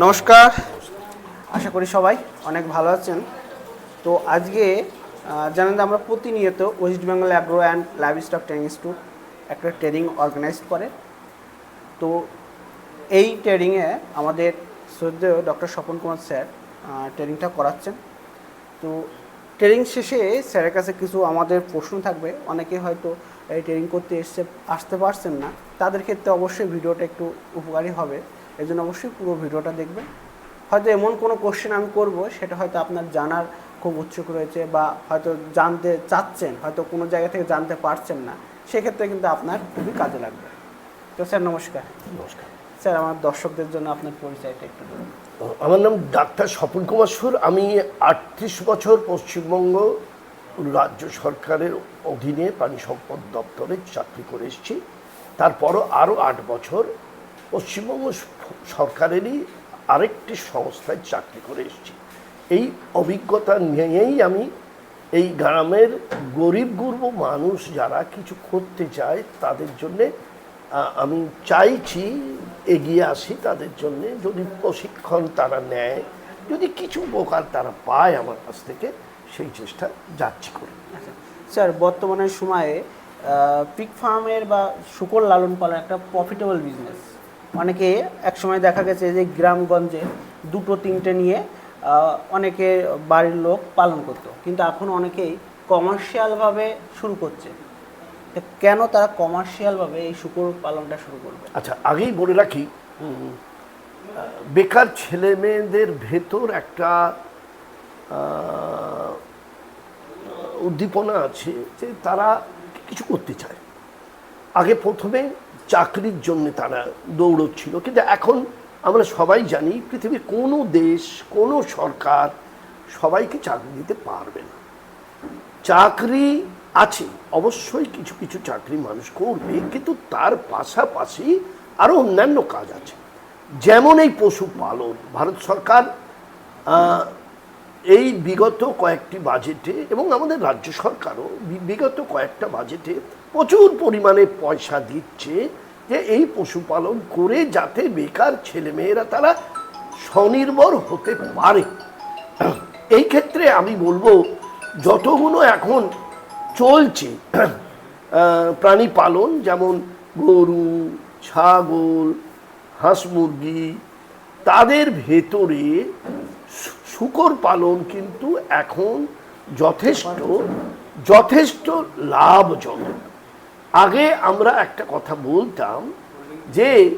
নমস্কার। আশা করি সবাই অনেক ভালো আছেন। তো আজকে জানেন যে আমরা প্রতিনিয়ত West Bengal agro and livestock training institute একটা ট্রেনিং অর্গানাইজ করে। তো এই ট্রেনিংয়ে আমাদের শ্রদ্ধেয় ডক্টর স্বপন কুমার স্যার ট্রেনিংটা করাচ্ছেন। তো ট্রেনিং শেষে স্যারের কাছে কিছু আমাদের প্রশ্ন থাকবে। অনেকে হয়তো এই ট্রেনিং করতে এসছে আসতে পারছেন না। তাদের ক্ষেত্রে অবশ্যই ভিডিওটা একটু উপকারী হবে। এই জন্য অবশ্যই পুরো ভিডিওটা দেখবেন। হয়তো এমন কোনো কোশ্চেন আমি করব সেটা হয়তো আপনার জানার খুব উৎসুক রয়েছে বা হয়তো জানতে চাচ্ছেন হয়তো কোনো জায়গা থেকে জানতে পারছেন না সেক্ষেত্রে কিন্তু আপনার খুবই কাজে লাগবে। তো স্যার নমস্কার। নমস্কার। স্যার আমার দর্শকদের জন্য আপনার পরিচয়টা একটু দেবেন আমার নাম ডাক্তার স্বপন কুমার সুর। আমি আটত্রিশ বছর পশ্চিমবঙ্গ রাজ্য সরকারের অধীনে প্রাণী সম্পদ দপ্তরে চাকরি করে এসেছি। তারপরও আরও আট বছর পশ্চিমবঙ্গ সরকারেরই আরেকটি সংস্থায় চাকরি করে এসেছি। এই অভিজ্ঞতা নিয়েই আমি এই গ্রামের গরিব গুরব মানুষ যারা কিছু করতে চায় তাদের জন্যে আমি চাইছি এগিয়ে আসি তাদের জন্যে। যদি প্রশিক্ষণ তারা নেয়, যদি কিছু উপকার তারা পায় আমার কাছ থেকে, সেই চেষ্টা যাচ্ছি করে। আচ্ছা স্যার বর্তমানে সময়ে পিক ফার্মের বা শুকর লালন পালন একটা প্রফিটেবল বিজনেস অনেকে এক সময় দেখা গেছে যে গ্রামগঞ্জে দুটো, তিনটে নিয়ে অনেকে বাড়ির লোক পালন করতো। কিন্তু এখন অনেকেই কমার্শিয়ালভাবে শুরু করছে। কেন তারা কমার্শিয়ালভাবে এই শুকর পালনটা শুরু করবে? আচ্ছা আগেই বলে রাখি বেকার ছেলে মেয়েদের ভেতর একটা উদ্দীপনা আছে যে তারা কিছু করতে চায়। আগে প্রথমে চাকরির জন্য তারা দৌড়চ্ছিল। কিন্তু এখন আমরা সবাই জানি পৃথিবীর কোনো দেশ, কোনো সরকার সবাইকে চাকরি দিতে পারবে না। চাকরি আছে, অবশ্যই কিছু কিছু চাকরি মানুষ করবে, কিন্তু তার পাশাপাশি আরও অন্যান্য কাজ আছে। যেমন এই পশুপালন। ভারত সরকার এই বিগত কয়েকটি বাজেটে এবং আমাদের রাজ্য সরকারও বিগত কয়েকটা বাজেটে প্রচুর পরিমাণে পয়সা দিচ্ছে যে এই পশুপালন করে যাতে বেকার ছেলেমেয়েরা তারা স্বনির্ভর হতে পারে। এই ক্ষেত্রে আমি বলব, যতগুলো এখন চলছে প্রাণী পালন যেমন গরু, ছাগল, হাঁস মুরগি, তাদের ভেতরে শূকর পালন কিন্তু এখন যথেষ্ট যথেষ্ট লাভজনক। আগে আমরা একটা কথা বলতাম যে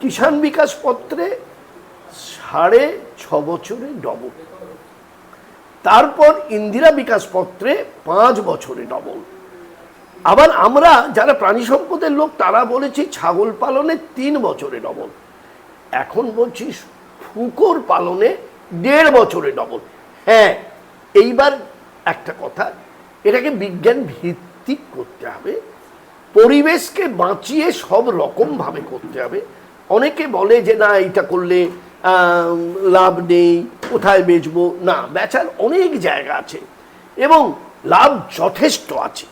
কিষাণ বিকাশ পত্রে সাড়ে ছ বছরে ডবল তারপর ইন্দিরা বিকাশ পত্রে পাঁচ বছরে ডবল আবার আমরা যারা প্রাণী সম্পদের লোক, তারা বলেছি ছাগল পালনে তিন বছরে ডবল এখন বলছি শুকর পালনে দেড় বছরে ডবল হ্যাঁ এইবার একটা কথা, এটাকে বিজ্ঞান ভিত্তিক করতে হবে, পরিবেশকে বাঁচিয়ে সব রকমভাবে করতে হবে। অনেকে বলে যে, না এটা করলে লাভ নেই, কোথায় বেচবো? না, বেচার অনেক জায়গা আছে এবং লাভ যথেষ্ট আছে।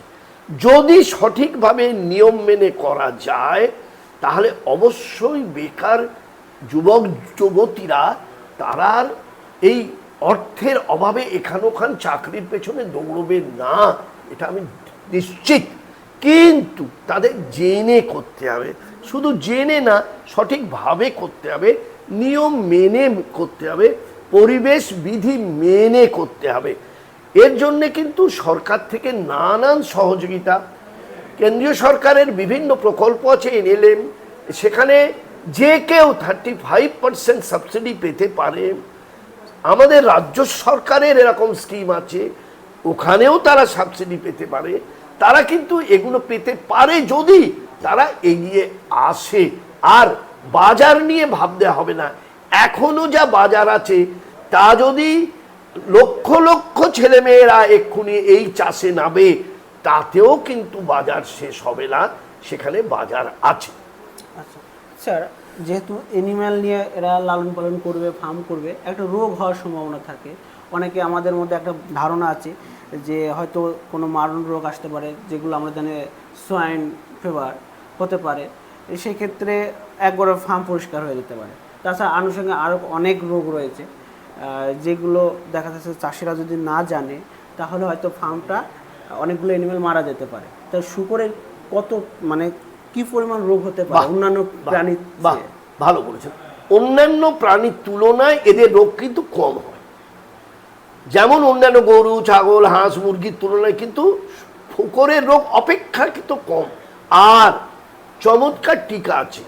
যদি সঠিকভাবে নিয়ম মেনে করা যায়, তাহলে অবশ্যই বেকার যুবক, যুবতীরা, তারা আর এই অর্থের অভাবে এখান ওখান চাকরির পেছনে দৌড়বে না। এটা আমি নিশ্চিত। কিন্তু তাদের জেনে করতে হবে। শুধু জেনে না, সঠিকভাবে করতে হবে, নিয়ম মেনে করতে হবে, পরিবেশ বিধি মেনে করতে হবে। এর জন্য কিন্তু সরকার থেকে নানান সহযোগিতা, কেন্দ্রীয় সরকারের বিভিন্ন প্রকল্প আছে, এনএলএম। সেখানে যে কেউ থার্টি ফাইভ পার্সেন্ট সাবসিডি পেতে পারে। আমাদের রাজ্য সরকারের এরকম স্কিম আছে। ওখানেও তারা সাবসিডি পেতে পারে। তারা কিন্তু এগুলো পেতে পারে যদি তারা এগিয়ে আসে। আর বাজার নিয়ে ভাবতে হবে না। এখনও যা বাজার আছে, তা যদি লক্ষ লক্ষ ছেলেমেয়েরা এক্ষুনি এই চাষে নামে, তাতেও কিন্তু বাজার শেষ হবে না। সেখানে বাজার আছে। আচ্ছা স্যার, যেহেতু অ্যানিম্যাল নিয়ে এরা লালন পালন করবে ফার্ম করবে, একটা রোগ হওয়ার সম্ভাবনা থাকে। অনেকে আমাদের মধ্যে একটা ধারণা আছে যে হয়তো কোনো মারণ রোগ আসতে পারে যেগুলো আমরা জানি সোয়াইন ফিভার হতে পারে সেই ক্ষেত্রে একবারে ফার্ম পরিষ্কার হয়ে যেতে পারে। তাছাড়া আনুষঙ্গিক আরও অনেক রোগ রয়েছে যেগুলো দেখা যাচ্ছে চাষিরা যদি না জানে তাহলে হয়তো ফার্মটা অনেকগুলো অ্যানিমেল মারা যেতে পারে। তো শুকরের কত মানে কি পরিমাণ রোগ হতে পারে? অন্যান্য বাহ ভালো বলেছেন। অন্যান্য প্রাণীর তুলনায় এদের রোগ কিন্তু কম হয়। যেমন অন্যান্য গরু, ছাগল, হাঁস, মুরগির তুলনায় কিন্তু ফুকরের রোগ অপেক্ষাকৃত কম। আর চমৎকার টিকা আছে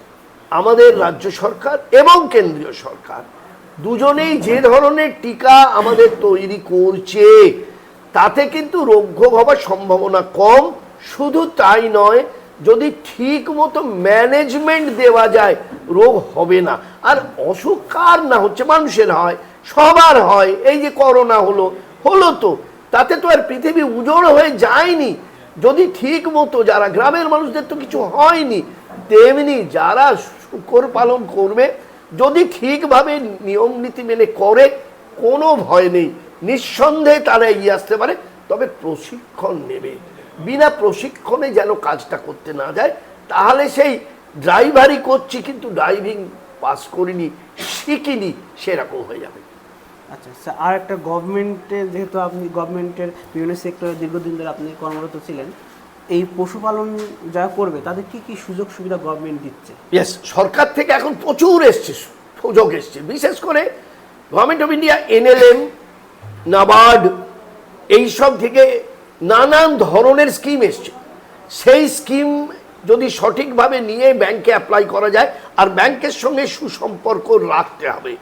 আমাদের রাজ্য সরকার এবং কেন্দ্রীয় সরকার। দুজনেই যে ধরনের টিকা আমাদের তৈরি করছে, তাতে কিন্তু রোগ হবার সম্ভাবনা কম। শুধু তাই নয়, যদি ঠিক মতো ম্যানেজমেন্ট দেওয়া যায়, রোগ হবে না। আর অসুখ কার না হচ্ছে, মানুষের হয়। সবার হয়। এই যে করোনা হলো হলো তো। তাতে তো আর পৃথিবী উজড় হয়ে যায়নি। যদি ঠিক মতো যারা গ্রামের মানুষদের তো কিছু হয়নি, তেমনি যারা শুকর পালন করবে, যদি ঠিকভাবে নিয়ম নীতি মেনে করে, কোনো ভয় নেই। নিঃসন্দেহে তারা এগিয়ে আসতে পারে, তবে প্রশিক্ষণ নেবে। বিনা প্রশিক্ষণে যেন কাজটা করতে না যায়, তাহলে সেই ড্রাইভারই করছি, কিন্তু ড্রাইভিং পাস করিনি, শিখিনি, সেরকম হয়ে যাবে। আচ্ছা স্যার, আর একটা গভর্নমেন্টের যেহেতু আপনি গভর্নমেন্টের বিভিন্ন সেক্টরে দীর্ঘদিন ধরে আপনি কর্মরত ছিলেন, এই পশুপালন যারা করবে, তাদের কি কি সুযোগ সুবিধা গভর্নমেন্ট দিচ্ছে? ইয়েস সরকার থেকে এখন প্রচুর এসছে, সুযোগ এসছে। বিশেষ করে government of India NLM NABARD এইসব থেকে নানান ধরনের স্কিম এসছে। সেই স্কিম যদি সঠিকভাবে নিয়ে ব্যাংকে অ্যাপ্লাই করা যায়, আর ব্যাংকের সঙ্গে সুসম্পর্ক রাখতে হবে।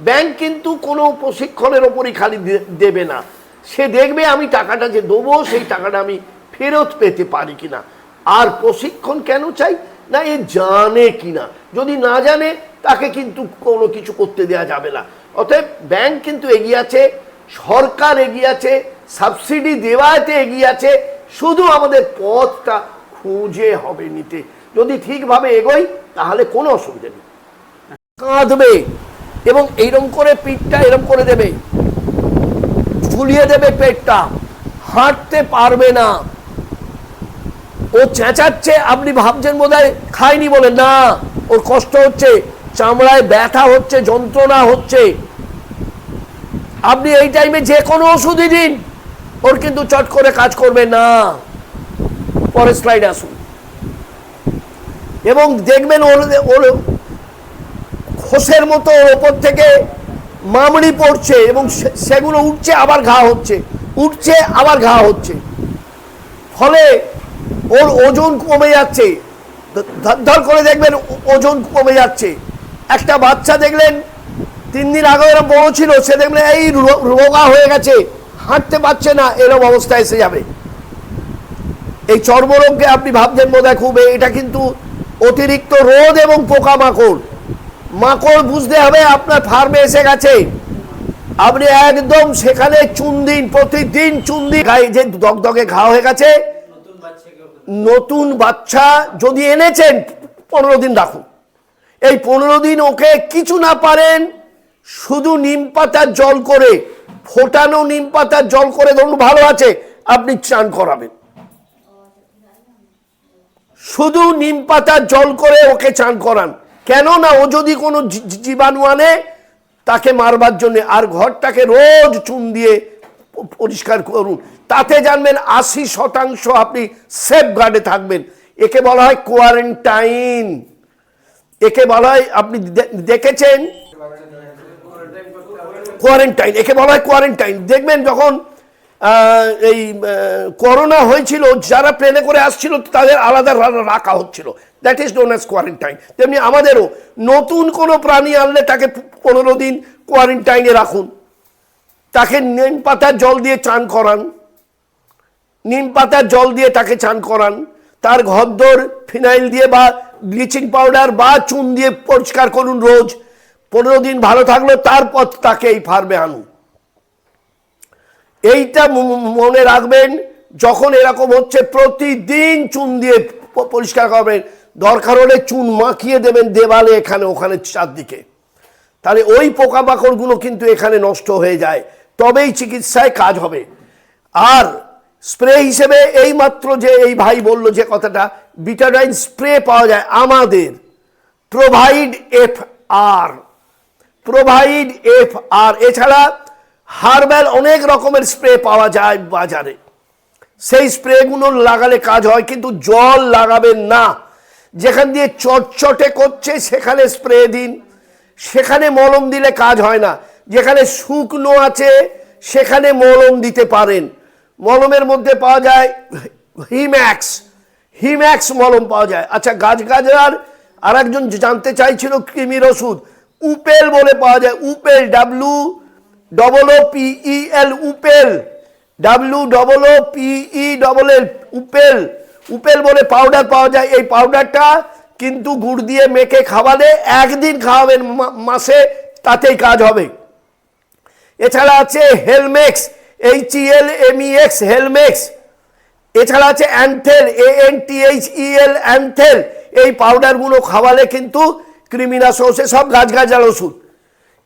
ব্যাংক কিন্তু কোনো প্রশিক্ষণের ওপরই খালি দেবে না। সে দেখবে আমি টাকাটা যে দেবো, সেই টাকাটা আমি ফেরত পেতে পারি কিনা। আর প্রশিক্ষণ কেন চাই? না, এ জানে কিনা। যদি না জানে, তাকে কিন্তু কোনো কিছু করতে দেওয়া যাবে না। অতএব ব্যাংক কিন্তু এগিয়ে আছে, সরকার এগিয়ে আছে, সাবসিডি দেওয়াতে এগিয়ে আছে, শুধু আমাদের পথটা খুঁজে হবে নিতে। যদি ঠিকভাবে এগোই, তাহলে কোনো অসুবিধা নেই। কাঁদবে। এবং এইরকম করে পিঠটা এরম করে দেবে। ঝুলিয়ে দেবে পেটটা। হাঁটতে পারবে না। ও চেঁচাচ্ছে, আপনি ভাবছেন বোধ খায়নি বলে। না, ওর কষ্ট হচ্ছে, চামড়ায় ব্যথা হচ্ছে, যন্ত্রণা হচ্ছে। আপনি এই টাইমে যে কোনো ওষুধই দিন। ওর কিন্তু চট করে কাজ করবে না। পরের স্লাইড আসুন। এবং দেখবেন ওর ওর খোসের মতো ওর ওপর থেকে মামড়ি পড়ছে এবং সেগুলো উঠছে, আবার ঘা হচ্ছে। উঠছে, আবার ঘা হচ্ছে। ফলে ওর ওজন কমে যাচ্ছে। ধর- করে দেখবেন ওজন কমে যাচ্ছে। একটা বাচ্চা দেখলেন, তিন দিন আগে এরকম বড় ছিল, সে দেখবেন এই রোগা হয়ে গেছে, হাঁটতে পারছে না এরকম অবস্থা এসে যাবে। এই চর্মরোগকে আপনি ভাবছেন বোধ খুব এটা কিন্তু অতিরিক্ত রোদ এবং পোকামাকড়। মাকড় বুঝতে হবে, আপনার ফার্মে এসে গেছে। আপনি একদম সেখানে চুন দিন প্রতিদিন চুন দিন গায়ে যে দগদগে ঘা হয়ে গেছে, নতুন বাচ্চা যদি এনেছেন, পনেরো দিন রাখুন। এই পনেরো দিন ওকে কিছু না পারেন, শুধু নিম পাতার জল করে, ফোটানো নিম পাতার জল করে ধরুন, ভালো আছে, আপনি চান করাবেন। শুধু নিম পাতার জল করে ওকে চান করান। কেন না ও যদি কোনো জীবাণু আনে, তাকে মারবার জন্য আর ঘরটাকে রোজ চুন দিয়ে পরিষ্কার করুন। তাতে জানবেন আশি শতাংশ আপনি সেফ গার্ডে থাকবেন। একে বলা হয় কোয়ারেন্টাইন একে বলা হয়, আপনি দেখেছেন? কোয়ারেন্টাইন একে বলা হয় কোয়ারেন্টাইন দেখবেন যখন এই করোনা হয়েছিল, যারা প্লেনে করে আসছিল, তাদের আলাদা রাখা হচ্ছিল। That is known as quarantine তেমনি আমাদেরও নতুন কোনো প্রাণী আনলে তাকে পনেরো দিন কোয়ারেন্টাইনে রাখুন। তাকে নিম পাতার জল দিয়ে চান করান। নিম পাতার জল দিয়ে তাকে চান করান। তার ঘরদোর ফিনাইল দিয়ে বা ব্লিচিং পাউডার বা চুন দিয়ে পরিষ্কার করুন রোজ। পনেরো দিন ভালো থাকল, তারপর তাকে এই ফার্মে আনুন। এইটা মনে রাখবেন, যখন এরকম হচ্ছে, প্রতিদিন চুন দিয়ে পরিষ্কার করবেন। দরকার হলে চুন মাখিয়ে দেবেন দেওয়ালে এখানে, ওখানে চারদিকে। তাহলে ওই পোকামাকড়গুলো কিন্তু এখানে নষ্ট হয়ে যায়। তবেই চিকিৎসায় কাজ হবে। আর স্প্রে হিসেবে এই মাত্র যে এই ভাই বলল যে কথাটা, বিটাডাইন স্প্রে পাওয়া যায় আমাদের। Provide F R. Provide F R. এছাড়া হার্বাল অনেক রকমের স্প্রে পাওয়া যায় বাজারে। সেই স্প্রেগুলো লাগালে কাজ হয়, কিন্তু জল লাগাবেন না। যেখান দিয়ে চটচটে করছে, সেখানে স্প্রে দিন। সেখানে মলম দিলে কাজ হয় না। যেখানে শুকনো আছে, সেখানে মলম দিতে পারেন। মলমের মধ্যে পাওয়া যায় হিম্যাক্স। হিম্যাক্স মলম পাওয়া যায়। আচ্ছা গাছ গাছরার আর একজন জানতে চাইছিল কৃমির ওষুধ। উপেল বলে পাওয়া যায়। উপেল W double O P E L W double O P double L উপেল উপেল বলে পাউডার পাওয়া যায়। এই পাউডারটা কিন্তু গুড় দিয়ে মেখে খাওয়ালে একদিন খাওয়াবেন মাসে তাতেই কাজ হবে। এছাড়া আছে Helmex H L M X Helmex এছাড়া আছে অ্যান্থেল A N T H E এল অ্যান্থেল এই পাউডারগুলো খাওয়ালে কিন্তু কৃমিনাশক সব গাছ গাছার ওষুধ।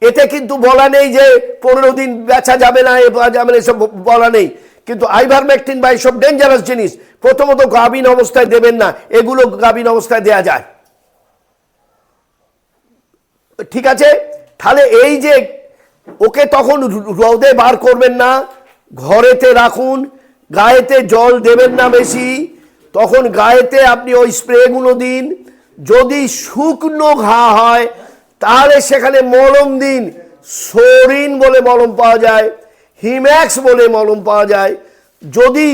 এতে কিন্তু বলা নেই যে পনেরো দিন বেচা যাবে না, এ যাবে না, এসব বলা নেই। কিন্তু আইভারমেকটিন বা এইসব ডেঞ্জারাস জিনিস প্রথমত গাভীন অবস্থায় দেবেন না, এগুলো গাভীন অবস্থায় দেয়া যায়। ঠিক আছে? তাহলে এই যে ওকে তখন রোদে বার করবেন না, ঘরেতে রাখুন, গায়েতে জল দেবেন না বেশি, তখন গায়েতে আপনি ওই স্প্রেগুলো দিন, যদি শুকনো ঘা হয় তাহলে সেখানে মলম দিন। সরিন বলে মলম পাওয়া যায়, হিম্যাক্স বলে মলম পাওয়া যায়। যদি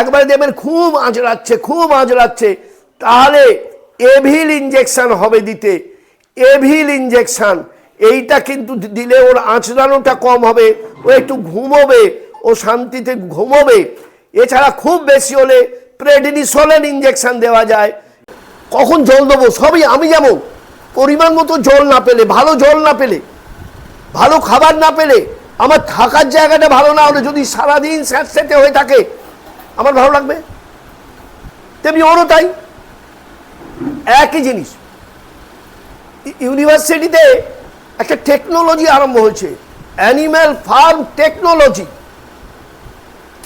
একবারে দেবেন খুব আঁচড়াচ্ছে খুব আঁচড়াচ্ছে, তাহলে এভিল ইঞ্জেকশন হবে দিতে। এভিল ইঞ্জেকশন এইটা কিন্তু দিলে ওর আঁচড়ানোটা কম হবে, ও একটু ঘুমোবে, ও শান্তিতে ঘুমোবে। এছাড়া খুব বেশি হলে প্রেডিনিসোলেন ইঞ্জেকশন দেওয়া যায়। কখন জল দেবো? সবই আমি যেমন পরিমাণ মতো জল না পেলে, ভালো জল না পেলে, ভালো খাবার না পেলে, আমার থাকার জায়গাটা ভালো না হলে যদি সারাদিন স্যাঁতস্যাঁতে হয়ে থাকে, আমার ভালো লাগবে? তেমনি ওরও তাই। একই জিনিস, ইউনিভার্সিটিতে একটা টেকনোলজি আরম্ভ হয়েছে, অ্যানিম্যাল ফার্ম টেকনোলজি।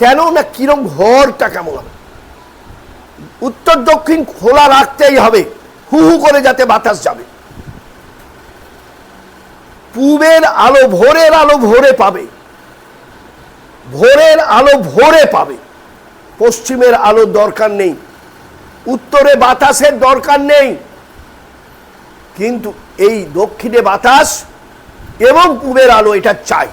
কেন না কিরম ঘরটা কেমন হবে? উত্তর দক্ষিণ খোলা রাখতেই হবে, হু হু করে যাতে বাতাস যাবে। পূবের আলো ভোরের আলো ভোরে পাবে। ভোরের আলো ভোরে পাবে। পশ্চিমের আলোর দরকার নেই। উত্তরে বাতাসের দরকার নেই। কিন্তু এই দক্ষিণে বাতাস এবং পূবের আলো এটা চাই